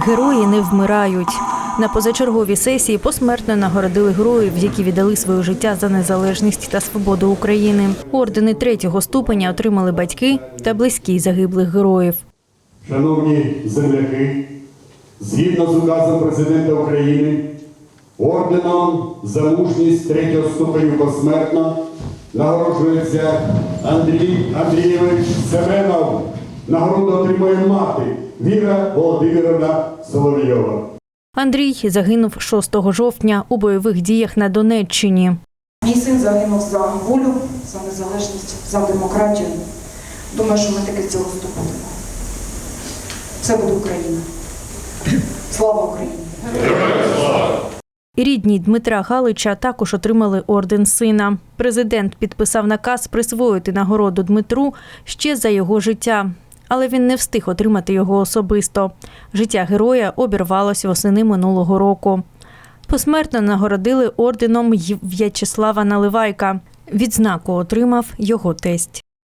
Герої не вмирають. На позачерговій сесії посмертно нагородили героїв, які віддали своє життя за незалежність та свободу України. Ордени третього ступеня отримали батьки та близькі загиблих героїв. Шановні земляки, згідно з указом президента України, орденом за мужність третього ступеню посмертно нагороджується Андрій Андрійович Семенов. Нагороду отримує мати Віра Володимировна Соловйова. Андрій загинув 6 жовтня у бойових діях на Донеччині. Мій син загинув за волю, за незалежність, за демократію. Думаю, що ми таки з цього здобудемо. Це буде Україна. Слава Україні! Рідні Дмитра Галича також отримали орден сина. Президент підписав наказ присвоїти нагороду Дмитру ще за його життя. Але він не встиг отримати його особисто. Життя героя обірвалося восени минулого року. Посмертно нагородили орденом В'ячеслава Наливайка. Відзнаку отримав його тесть.